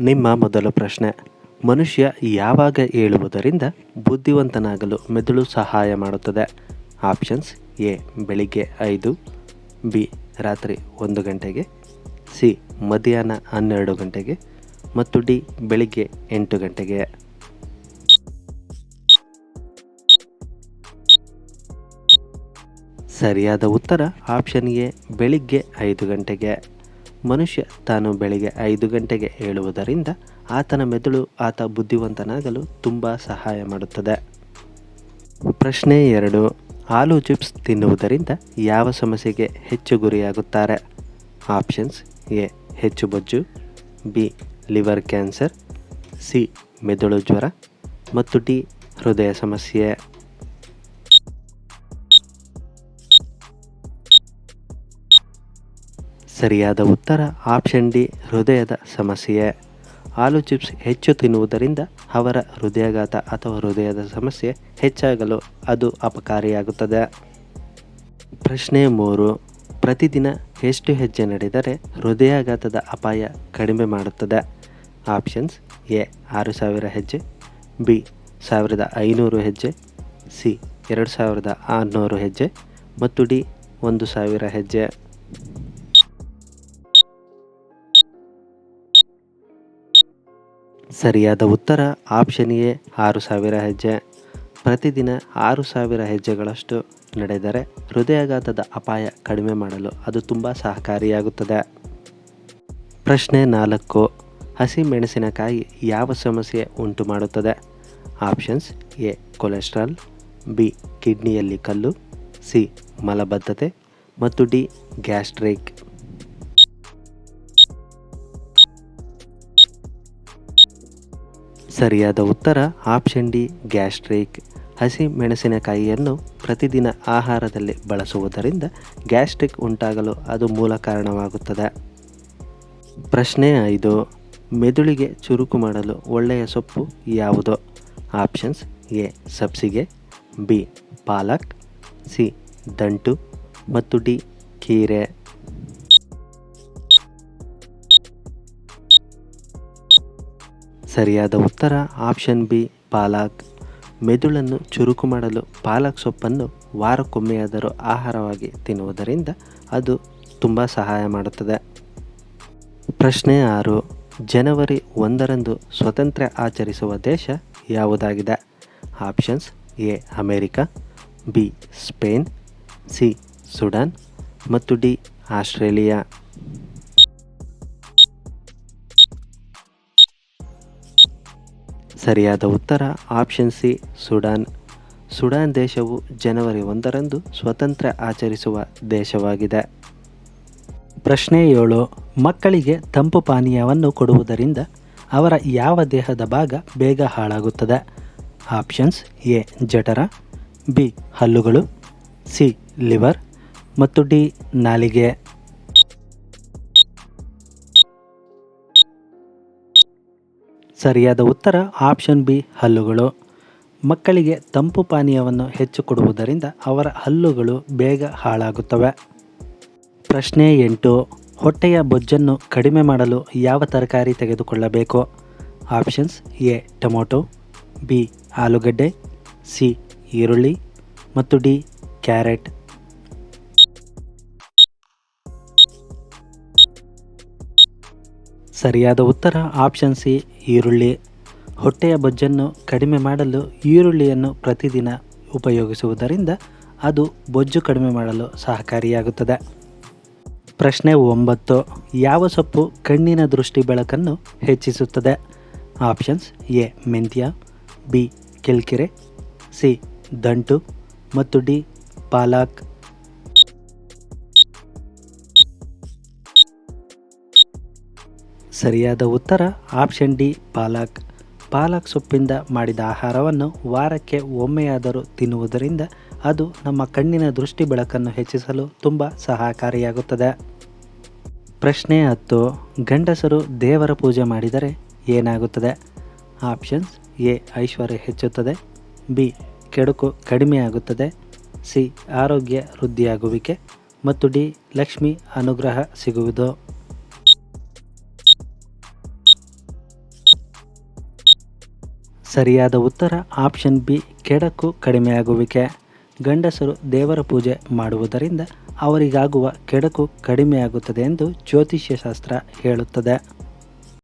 ನಿಮ್ಮ ಮೊದಲ ಪ್ರಶ್ನೆ. ಮನುಷ್ಯ ಯಾವಾಗ ಏಳುವುದರಿಂದ ಬುದ್ಧಿವಂತನಾಗಲು ಮೆದುಳು ಸಹಾಯ ಮಾಡುತ್ತದೆ? ಆಪ್ಷನ್ಸ್ ಎ, ಬೆಳಿಗ್ಗೆ ಐದು, ಬಿ, ರಾತ್ರಿ ಒಂದು ಗಂಟೆಗೆ, ಸಿ, ಮಧ್ಯಾಹ್ನ ಹನ್ನೆರಡು ಗಂಟೆಗೆ, ಮತ್ತು ಡಿ, ಬೆಳಿಗ್ಗೆ ಎಂಟು ಗಂಟೆಗೆ. ಸರಿಯಾದ ಉತ್ತರ ಆಪ್ಷನ್ ಎ, ಬೆಳಿಗ್ಗೆ ಐದು ಗಂಟೆಗೆ. ಮನುಷ್ಯ ತಾನು ಬೆಳಿಗ್ಗೆ ಐದು ಗಂಟೆಗೆ ಏಳುವುದರಿಂದ ಆತನ ಮೆದುಳು ಆತ ಬುದ್ಧಿವಂತನಾಗಲು ತುಂಬ ಸಹಾಯ ಮಾಡುತ್ತದೆ. ಪ್ರಶ್ನೆ ಎರಡು. ಆಲೂ ಚಿಪ್ಸ್ ತಿನ್ನುವುದರಿಂದ ಯಾವ ಸಮಸ್ಯೆಗೆ ಹೆಚ್ಚು ಗುರಿಯಾಗುತ್ತಾರೆ? Options A. ಹೆಚ್ಚು ಬೊಜ್ಜು, ಬಿ. Liver cancer, C. ಮೆದುಳು ಜ್ವರ ಮತ್ತು ಡಿ. ಹೃದಯ ಸಮಸ್ಯೆ. ಸರಿಯಾದ ಉತ್ತರ ಆಪ್ಷನ್ ಡಿ ಹೃದಯದ ಸಮಸ್ಯೆ. ಆಲೂ ಚಿಪ್ಸ್ ಹೆಚ್ಚು ತಿನ್ನುವುದರಿಂದ ಅವರ ಹೃದಯಾಘಾತ ಅಥವಾ ಹೃದಯದ ಸಮಸ್ಯೆ ಹೆಚ್ಚಾಗಲು ಅದು ಅಪಕಾರಿಯಾಗುತ್ತದೆ. ಪ್ರಶ್ನೆ ಮೂರು, ಪ್ರತಿದಿನ ಎಷ್ಟು ಹೆಜ್ಜೆ ನಡೆದರೆ ಹೃದಯಾಘಾತದ ಅಪಾಯ ಕಡಿಮೆ ಮಾಡುತ್ತದೆ? ಆಪ್ಷನ್ಸ್ ಎ, ಆರು ಸಾವಿರ ಹೆಜ್ಜೆ, ಬಿ, ಸಾವಿರದ ಐನೂರು ಹೆಜ್ಜೆ, ಸಿ, ಎರಡು ಸಾವಿರದ ಆರುನೂರು ಹೆಜ್ಜೆ ಮತ್ತು ಡಿ, ಒಂದು ಸಾವಿರ ಹೆಜ್ಜೆ. ಸರಿಯಾದ ಉತ್ತರ ಆಪ್ಷನ್ ಎ, ಆರು ಸಾವಿರ ಹೆಜ್ಜೆ. ಪ್ರತಿದಿನ ಆರು ಸಾವಿರ ಹೆಜ್ಜೆಗಳಷ್ಟು ನಡೆದರೆ ಹೃದಯಾಘಾತದ ಅಪಾಯ ಕಡಿಮೆ ಮಾಡಲು ಅದು ತುಂಬ ಸಹಕಾರಿಯಾಗುತ್ತದೆ. ಪ್ರಶ್ನೆ ನಾಲ್ಕು, ಹಸಿ ಮೆಣಸಿನಕಾಯಿ ಯಾವ ಸಮಸ್ಯೆ ಉಂಟು ಮಾಡುತ್ತದೆ? ಆಪ್ಷನ್ಸ್ ಎ, ಕೊಲೆಸ್ಟ್ರಾಲ್, ಬಿ, ಕಿಡ್ನಿಯಲ್ಲಿ ಕಲ್ಲು, ಸಿ, ಮಲಬದ್ಧತೆ, ಮತ್ತು ಡಿ, ಗ್ಯಾಸ್ಟ್ರಿಕ್. ಸರಿಯಾದ ಉತ್ತರ ಆಪ್ಷನ್ ಡಿ, ಗ್ಯಾಸ್ಟ್ರಿಕ್. ಹಸಿ ಮೆಣಸಿನಕಾಯಿಯನ್ನು ಪ್ರತಿದಿನ ಆಹಾರದಲ್ಲಿ ಬಳಸುವುದರಿಂದ ಗ್ಯಾಸ್ಟ್ರಿಕ್ ಉಂಟಾಗಲು ಅದು ಮೂಲ ಕಾರಣವಾಗುತ್ತದೆ. ಪ್ರಶ್ನೆ ಐದು, ಮೆದುಳಿಗೆ ಚುರುಕು ಮಾಡಲು ಒಳ್ಳೆಯ ಸೊಪ್ಪು ಯಾವುದು? ಆಪ್ಷನ್ಸ್ ಎ, ಸಬ್ಸಿಗೆ, ಬಿ, ಪಾಲಕ್, ಸಿ, ದಂಟು ಮತ್ತು ಡಿ, ಕೀರೆ. ಸರಿಯಾದ ಉತ್ತರ ಆಪ್ಷನ್ ಬಿ, ಪಾಲಕ್. ಮೆದುಳನ್ನು ಚುರುಕು ಮಾಡಲು ಪಾಲಕ್ ಸೊಪ್ಪನ್ನು ವಾರಕ್ಕೊಮ್ಮೆಯಾದರೂ ಆಹಾರವಾಗಿ ತಿನ್ನುವುದರಿಂದ ಅದು ತುಂಬ ಸಹಾಯ ಮಾಡುತ್ತದೆ. ಪ್ರಶ್ನೆ ಆರು, ಜನವರಿ ಒಂದರಂದು ಸ್ವತಂತ್ರ ಆಚರಿಸುವ ದೇಶ ಯಾವುದಾಗಿದೆ? Options A, America, B, Spain, C, Sudan ಮತ್ತು ಡಿ, ಆಸ್ಟ್ರೇಲಿಯಾ. ಸರಿಯಾದ ಉತ್ತರ ಆಪ್ಷನ್ ಸಿ, ಸುಡಾನ್. ಸುಡಾನ್ ದೇಶವು ಜನವರಿ ಒಂದರಂದು ಸ್ವತಂತ್ರ ಆಚರಿಸುವ ದೇಶವಾಗಿದೆ. ಪ್ರಶ್ನೆ ಏಳು, ಮಕ್ಕಳಿಗೆ ತಂಪು ಪಾನೀಯವನ್ನು ಕೊಡುವುದರಿಂದ ಅವರ ಯಾವ ದೇಹದ ಭಾಗ ಬೇಗ ಹಾಳಾಗುತ್ತದೆ? ಆಪ್ಷನ್ಸ್ ಎ, ಜಠರ, ಬಿ, ಹಲ್ಲುಗಳು, ಸಿ, ಲಿವರ್ ಮತ್ತು ಡಿ, ನಾಲಿಗೆ. ಸರಿಯಾದ ಉತ್ತರ ಆಪ್ಷನ್ ಬಿ, ಹಲ್ಲುಗಳು. ಮಕ್ಕಳಿಗೆ ತಂಪು ಪಾನೀಯವನ್ನು ಹೆಚ್ಚು ಕೊಡುವುದರಿಂದ ಅವರ ಹಲ್ಲುಗಳು ಬೇಗ ಹಾಳಾಗುತ್ತವೆ. ಪ್ರಶ್ನೆ ಎಂಟು, ಹೊಟ್ಟೆಯ ಬೊಜ್ಜನ್ನು ಕಡಿಮೆ ಮಾಡಲು ಯಾವ ತರಕಾರಿ ತೆಗೆದುಕೊಳ್ಳಬೇಕು? ಆಪ್ಷನ್ಸ್ ಎ, ಟೊಮೊಟೊ, ಬಿ, ಆಲೂಗಡ್ಡೆ, ಸಿ, ಈರುಳ್ಳಿ ಮತ್ತು ಡಿ, ಕ್ಯಾರೆಟ್. ಸರಿಯಾದ ಉತ್ತರ ಆಪ್ಷನ್ ಸಿ ಈರುಳ್ಳಿ. ಹೊಟ್ಟೆಯ ಬೊಜ್ಜನ್ನು ಕಡಿಮೆ ಮಾಡಲು ಈರುಳ್ಳಿಯನ್ನು ಪ್ರತಿದಿನ ಉಪಯೋಗಿಸುವುದರಿಂದ ಅದು ಬೊಜ್ಜು ಕಡಿಮೆ ಮಾಡಲು ಸಹಕಾರಿಯಾಗುತ್ತದೆ. ಪ್ರಶ್ನೆ ಒಂಬತ್ತು. ಯಾವ ಸೊಪ್ಪು ಕಣ್ಣಿನ ದೃಷ್ಟಿ ಬೆಳಕನ್ನು ಹೆಚ್ಚಿಸುತ್ತದೆ? ಆಪ್ಷನ್ಸ್ ಎ, ಮೆಂತ್ಯ, ಬಿ, ಕಿಲ್ಕಿರೆ, ಸಿ, ದಂಟು ಮತ್ತು ಡಿ, ಪಾಲಾಕ್. ಸರಿಯಾದ ಉತ್ತರ ಆಪ್ಷನ್ ಡಿ, ಪಾಲಕ್. ಪಾಲಕ್ ಸೊಪ್ಪಿಂದ ಮಾಡಿದ ಆಹಾರವನ್ನು ವಾರಕ್ಕೆ ಒಮ್ಮೆಯಾದರೂ ತಿನ್ನುವುದರಿಂದ ಅದು ನಮ್ಮ ಕಣ್ಣಿನ ದೃಷ್ಟಿ ಬೆಳಕನ್ನು ಹೆಚ್ಚಿಸಲು ತುಂಬ ಸಹಕಾರಿಯಾಗುತ್ತದೆ. ಪ್ರಶ್ನೆ ಹತ್ತು, ಗಂಡಸರು ದೇವರ ಪೂಜೆ ಮಾಡಿದರೆ ಏನಾಗುತ್ತದೆ? ಆಪ್ಷನ್ಸ್ ಎ, ಐಶ್ವರ್ಯ ಹೆಚ್ಚುತ್ತದೆ. ಬಿ, ಕೆಡುಕು ಕಡಿಮೆಯಾಗುತ್ತದೆ. ಸಿ, ಆರೋಗ್ಯ ವೃದ್ಧಿಯಾಗುವಿಕೆ. ಮತ್ತು ಡಿ, ಲಕ್ಷ್ಮಿ ಅನುಗ್ರಹ ಸಿಗುವುದು. ಸರಿಯಾದ ಉತ್ತರ ಆಪ್ಷನ್ ಬಿ, ಕೆಡಕು ಕಡಿಮೆಯಾಗುವಿಕೆ. ಗಂಡಸರು ದೇವರ ಪೂಜೆ ಮಾಡುವುದರಿಂದ ಅವರಿಗಾಗುವ ಕೆಡಕು ಕಡಿಮೆಯಾಗುತ್ತದೆ ಎಂದು ಜ್ಯೋತಿಷ್ಯ ಶಾಸ್ತ್ರ ಹೇಳುತ್ತದೆ.